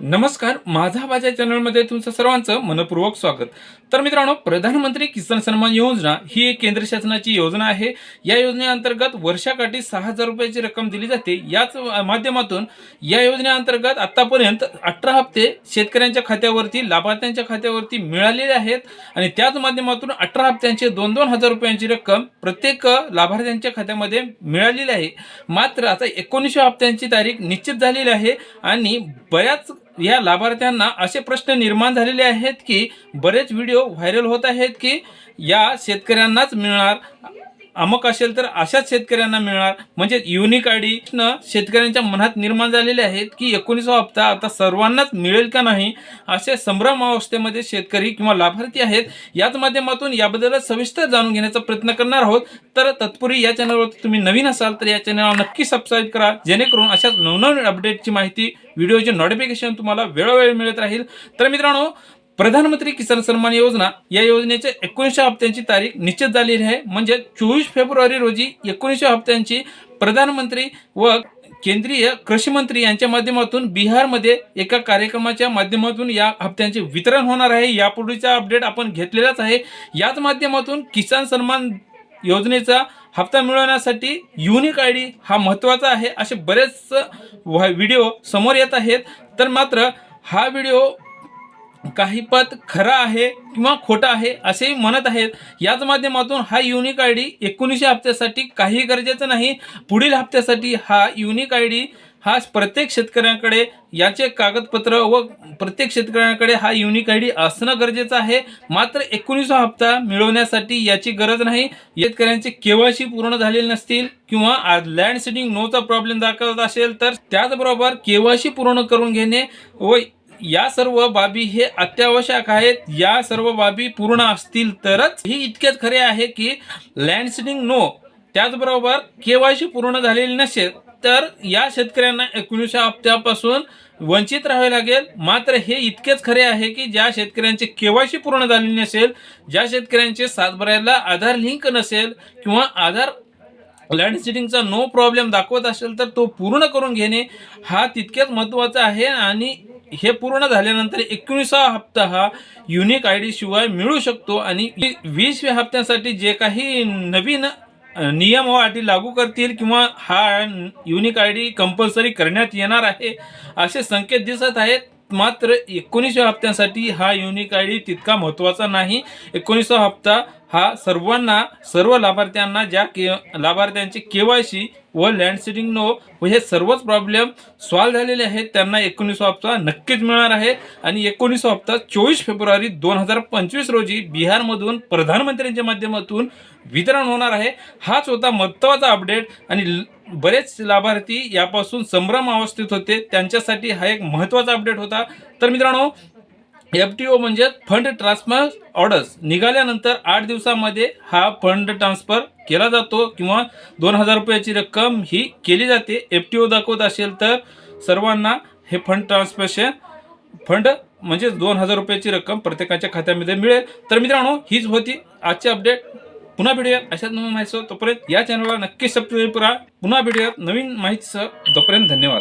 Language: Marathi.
नमस्कार माझा माझ्या चॅनलमध्ये तुमचं सर्वांचं मनपूर्वक स्वागत. तर मित्रांनो प्रधानमंत्री किसान सन्मान योजना ही एक केंद्र शासनाची योजना आहे. या योजनेअंतर्गत वर्षाकाठी सहा हजार रुपयाची रक्कम दिली जाते. याच माध्यमातून या योजनेअंतर्गत आतापर्यंत अठरा हप्ते शेतकऱ्यांच्या खात्यावरती लाभार्थ्यांच्या खात्यावरती मिळालेले आहेत आणि त्याच माध्यमातून अठरा हप्त्यांचे दोन दोन हजार रुपयांची रक्कम प्रत्येक लाभार्थ्यांच्या खात्यामध्ये मिळालेली आहे. मात्र आता एकोणीसशे हप्त्यांची तारीख निश्चित झालेली आहे आणि बऱ्याच या लाभार्थ्यांना असे प्रश्न निर्माण झालेले आहेत की बरेच व्हिडिओ व्हायरल होत आहेत की या शेतकऱ्यांनाच मिळणार अमक असेल तर अशाच शेतकऱ्यांना मिळणार. म्हणजे युनिक आय डी शेतकऱ्यांच्या मनात निर्माण झालेले आहेत की एकोणीसवा हप्ता आता सर्वांनाच मिळेल का नाही असे संभ्रम अवस्थेमध्ये शेतकरी किंवा लाभार्थी आहेत. याच माध्यमातून याबद्दल सविस्तर जाणून घेण्याचा प्रयत्न करणार आहोत. तर तत्पूर्वी या चॅनलवर तुम्ही नवीन असाल तर या चॅनलला नक्की सबस्क्राईब करा. जेणेकरून अशाच नवनवीन अपडेटची माहिती व्हिडिओचे नोटिफिकेशन तुम्हाला वेळोवेळी मिळत राहील. तर मित्रांनो प्रधानमंत्री किसान सन्मान योजना या योजनेच्या एकोणीसशे हप्त्यांची तारीख निश्चित झालेली आहे. म्हणजे चोवीस फेब्रुवारी रोजी एकोणीसशे हप्त्यांची प्रधानमंत्री व केंद्रीय कृषी मंत्री यांच्या माध्यमातून बिहारमध्ये एका कार्यक्रमाच्या माध्यमातून या हप्त्यांचे वितरण होणार आहे. यापूर्वीचा अपडेट आपण घेतलेलाच आहे. याच माध्यमातून किसान सन्मान योजनेचा हप्ता मिळवण्यासाठी युनिक आय डी हा महत्त्वाचा आहे. असे बरेच व्हिडिओ समोर येत आहेत. तर मात्र हा व्हिडिओ काही पद खरा आहे किंवा खोटा आहे असेही म्हणत आहेत. याच माध्यमातून हा युनिक आय डी एकोणीसशे हप्त्यासाठी काही गरजेचं नाही. पुढील हप्त्यासाठी हा युनिक आय डी हा प्रत्येक शेतकऱ्यांकडे याचे कागदपत्र व प्रत्येक शेतकऱ्यांकडे हा युनिक आय डी असणं गरजेचं आहे. मात्र एकोणीसवा हप्ता मिळवण्यासाठी याची गरज नाही. शेतकऱ्यांचे केवायसी पूर्ण झालेले नसतील किंवा लँड सीडिंग नोचा प्रॉब्लेम दाखवत असेल तर त्याचबरोबर केवायसी पूर्ण करून घेणे व या सर्व बाबी हे अत्यावश्यक आहेत. या सर्व बाबी पूर्ण असतील तरच ही इतकेच खरे आहे की लँड नो त्याचबरोबर केवायसी पूर्ण झालेली नसेल तर या शेतकऱ्यांना एकोणीसशे हप्त्यापासून वंचित राहावे लागेल. मात्र हे इतकेच खरे आहे की ज्या शेतकऱ्यांचे केवायसी पूर्ण झालेली नसेल ज्या शेतकऱ्यांचे सातबाऱ्याला आधार लिंक नसेल किंवा आधार लँड सिटिंगचा नो प्रॉब्लेम दाखवत असेल तर तो पूर्ण करून घेणे हा तितक्याच महत्त्वाचा आहे आणि हे पूर्ण झाल्यानंतर एकोणीसा हप्ता हा युनिक आय डी शिवाय मिळू शकतो आणि वीसव्या हप्त्यासाठी जे काही नवीन नियम व अटी लागू करतील किंवा हा युनिक आय डी कंपल्सरी करण्यात येणार आहे असे संकेत दिसत आहेत. मात्र एकोणीसव्या हप्त्यांसाठी हा युनिक आय डी तितका महत्त्वाचा नाही. एकोणीसवा हप्ता हा सर्वांना सर्व लाभार्थ्यांना ज्या के लाभार्थ्यांचे के वाय सी व लँड नो व हे सर्वच प्रॉब्लेम सॉल्व्ह झालेले आहेत. त्यांना एकोणीसवा हप्ता नक्कीच मिळणार आहे. आणि एकोणीसवा हप्ता चोवीस फेब्रुवारी दोन हजार पंचवीस रोजी बिहारमधून प्रधानमंत्र्यांच्या माध्यमातून वितरण होणार आहे. हाच होता महत्त्वाचा अपडेट आणि ल- बरेच लाभार्थी यापासून संभ्रम अवस्थेत होते. त्यांच्यासाठी हा एक महत्त्वाचा अपडेट होता. तर मित्रांनो एफ टी ओ म्हणजे फंड ट्रान्सफर ऑर्डर्स निघाल्यानंतर आठ दिवसामध्ये हा फंड ट्रान्सफर केला जातो किंवा दोन हजार रुपयाची रक्कम ही केली जाते. एफ टी ओ दाखवत असेल तर सर्वांना हे फंड ट्रान्सफरशन फंड म्हणजे दोन हजार रुपयाची रक्कम प्रत्येकाच्या खात्यामध्ये मिळेल. तर मित्रांनो हीच होती आजची अपडेट पुन्हा भेटूयात. अशाच नवीन माहितीसह तोपर्यंत या चॅनलला नक्की सबस्क्राईब करा. पुन्हा भेटूयात नवीन माहितीसह. तोपर्यंत धन्यवाद.